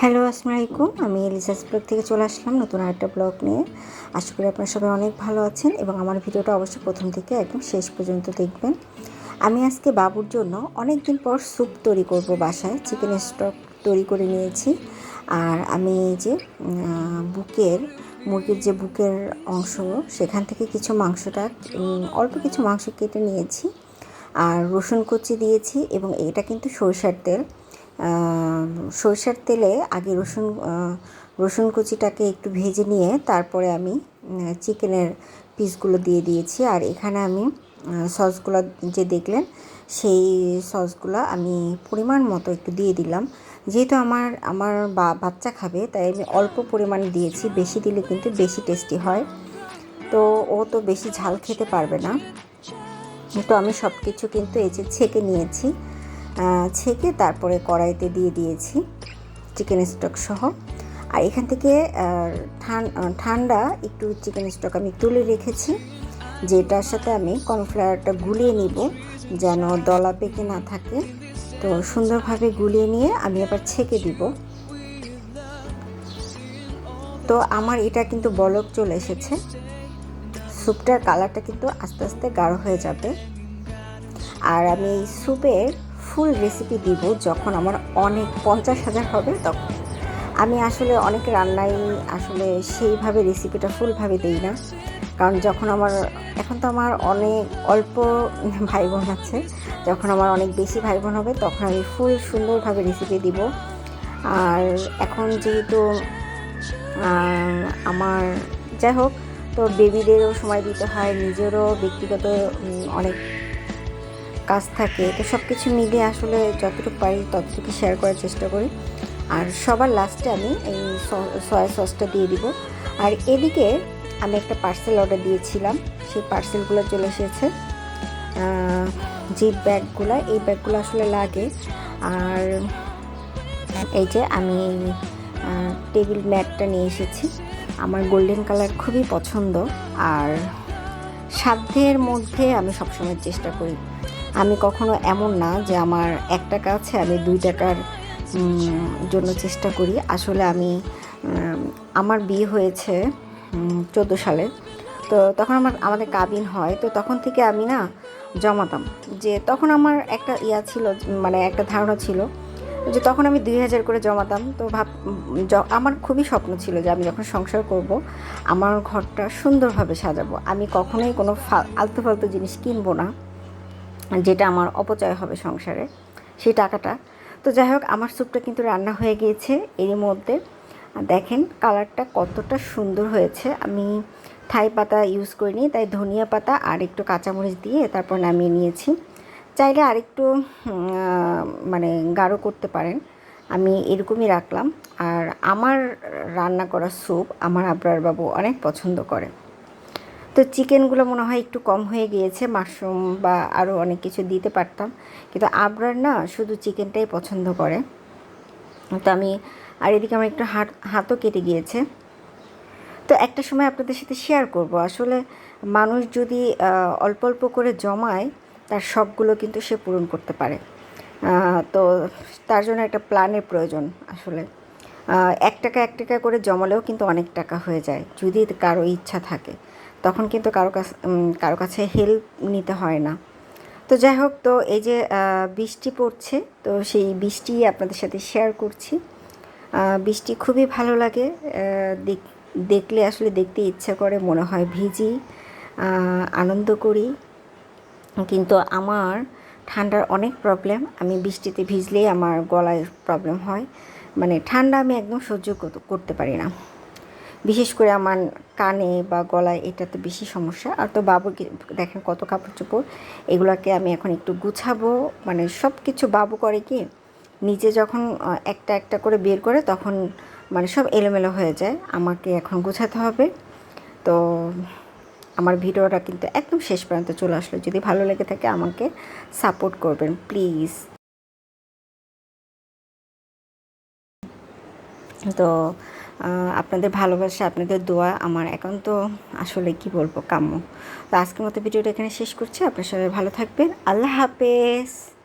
Hello, আসসালামু আলাইকুম। আমি এলিসাস ব্লগ থেকে চলে আসলাম নতুন আরেকটা ব্লগ নিয়ে। আশা করি আপনারা সবাই অনেক ভালো আছেন এবং আমার ভিডিওটা অবশ্যই প্রথম থেকে একদম শেষ পর্যন্ত দেখবেন। আমি আজকে বাবুর জন্য অনেক দিন পর স্যুপ তৈরি করব বাসায়, চিকেন স্টক তৈরি করে নিয়েছি। আর আমি এই যে বুকের, মুরগির যে বুকের অংশ, সেখান থেকে কিছু মাংসটা অল্প কিছু মাংস কেটে নিয়েছি। আর রসুন কুচি দিয়েছি এবং এটা কিন্তু সরিষার তেল। সরিষার তেলে আগে রসুন রসুন কুচিটাকে একটু ভেজে নিয়ে তারপরে আমি চিকেনের পিসগুলো দিয়ে দিয়েছি। আর এখানে আমি সসগুলো যে দেখলেন, সেই সসগুলো আমি পরিমাণ মতো একটু দিয়ে দিলাম। যেহেতু আমার আমার বাচ্চা খাবে, তাই আমি অল্প পরিমাণে দিয়েছি। বেশি দিলে কিন্তু বেশি টেস্টি হয়। তো ও তো বেশি ঝাল খেতে পারবে না। তো আমি সব কিছু কিন্তু যে ছেঁকে নিয়েছি। ছেঁকে তারপরে কড়াইতে দিয়ে দিয়েছি চিকেন স্টক সহ। আর এখান থেকে ঠান- ঠান্ডা একটু চিকেন স্টক আমি তুলে রেখেছি, যেটার সাথে আমি কর্নফ্লাওয়ারটা গুলিয়ে নিব যেন দলা পেকে না থাকে। তো সুন্দরভাবে গুলিয়ে নিয়ে আমি আবার ছেঁকে দিব। তো আমার এটা কিন্তু বলক চলে এসেছে। স্যুপটার কালারটা কিন্তু আস্তে আস্তে গাঢ় হয়ে যাবে। আর আমি এই স্যুপের ফুল রেসিপি দিব যখন আমার অনেক পঞ্চাশ হাজার হবে তখন। আমি আসলে অনেক রান্নাই আসলে সেইভাবে রেসিপিটা ফুলভাবে দিই না। কারণ যখন আমার, এখন তো আমার অনেক অল্প ভাই বোন আছে, যখন আমার অনেক বেশি ভাই বোন হবে তখন আমি ফুল সুন্দরভাবে রেসিপি দিব। আর এখন যেহেতু আমার, যাই হোক, তো বেবিদেরও সময় দিতে হয়, নিজেরও ব্যক্তিগত অনেক কাজ থাকে, তো সব কিছু মিলিয়ে আসলে যতটুকু পারি ততটুকু শেয়ার করার চেষ্টা করি। আর সবার লাস্টে আমি এই সয়া সসটা দিয়ে দিব। আর এদিকে আমি একটা পার্সেল অর্ডার দিয়েছিলাম, সেই পার্সেলগুলো চলে এসেছে। যে ব্যাগগুলো, এই ব্যাগগুলো আসলে লাগে। আর এই যে আমি টেবিল ম্যাটটা নিয়ে এসেছি। আমার গোল্ডেন কালার খুবই পছন্দ। আর সাধ্যের মধ্যে আমি সবসময় চেষ্টা করি। আমি কখনো এমন না যে আমার এক টাকা আছে, আমি দুই টাকার জন্য চেষ্টা করি। আসলে আমি আমার বিয়ে হয়েছে চোদ্দ সালে। তো তখন আমার, আমাদের কাবিন হয়। তো তখন থেকে আমি না জমাতাম। যে তখন আমার একটা ইয়া ছিল মানে একটা ধারণা ছিল যে তখন আমি দুই হাজার করে জমাতাম। তো ভাব আমার খুবই স্বপ্ন ছিল যে আমি যখন সংসার করব, আমার ঘরটা সুন্দরভাবে সাজাবো। আমি কখনোই কোনো আলতু ফালতু জিনিস কিনবো না। যেটা আমার অপচয় হবে সংসারে, সেই টাকাটা। তো যাই হোক, আমার স্যুপটা কিন্তু রান্না হয়ে গিয়েছে এর মধ্যে। দেখেন, কালারটা কতটা সুন্দর হয়েছে। আমি থাই পাতা ইউজ করিনি, তাই ধনিয়া পাতা আর একটু কাঁচামরিচ দিয়ে তারপর নামিয়ে নিয়েছি। চাইলে আরেকটু মানে গাঢ় করতে পারেন। আমি এরকমই রাখলাম। আর আমার রান্না করা স্যুপ আমার আবরার বাবু অনেক পছন্দ করে। তো চিকেনগুলো মনে হয় একটু কম হয়ে গিয়েছে, মাশরুম বা আরও অনেক কিছু দিতে পারতাম। কিন্তু আবরার না শুধু চিকেনটাই পছন্দ করে। তো আমি, আর এদিকে আমার একটু হাত, হাতও কেটে গিয়েছে। তো একটা সময় আপনাদের সাথে শেয়ার করব। আসলে মানুষ যদি অল্প অল্প করে জমায়, তার শখগুলো কিন্তু সে পূরণ করতে পারে। তো তার জন্য একটা প্ল্যানের প্রয়োজন আসলে। এক টাকা এক টাকা করে জমালেও কিন্তু অনেক টাকা হয়ে যায়, যদি কারও ইচ্ছা থাকে। তখন কিন্তু কারও কাছে কারও কাছে হেল্প নিতে হয় না। তো যাই হোক, তো এই যে বৃষ্টি পড়ছে, তো সেই বৃষ্টি আপনাদের সাথে শেয়ার করছি। বৃষ্টি খুবই ভালো লাগে দেখ- দেখলে আসলে দেখতে ইচ্ছা করে, মনে হয় ভিজি আনন্দ করি। কিন্তু আমার ঠান্ডার অনেক প্রবলেম আমি বৃষ্টিতে ভিজলেই আমার গলায় প্রবলেম হয়। মানে ঠান্ডা আমি একদম সহ্য করতে পারি না। বিশেষ করে আমার কানে বা গলায় এটাতে বেশি সমস্যা। আর তো বাবুকে দেখেন কত কাপড় চোপড়, এগুলোকে আমি এখন একটু গুছাবো। মানে সব কিছু বাবু করে কি, নিজে যখন একটা একটা করে বের করে তখন মানে সব এলোমেলো হয়ে যায়। আমাকে এখন গুছাতে হবে। তো আমার ভিডিওটা কিন্তু একদম শেষ পর্যন্ত চলে আসলো। যদি ভালো লেগে থাকে আমাকে সাপোর্ট করবেন, প্লিজ। তো আপনাদের ভালোবাসা, আপনাদের দোয়া, আমার এখন তো আসলে কি বলব, কাম্য। তো আজকের মতো ভিডিওটা এখানে শেষ করছি। আপনার সবাই ভালো থাকবেন। আল্লাহ হাফেজ।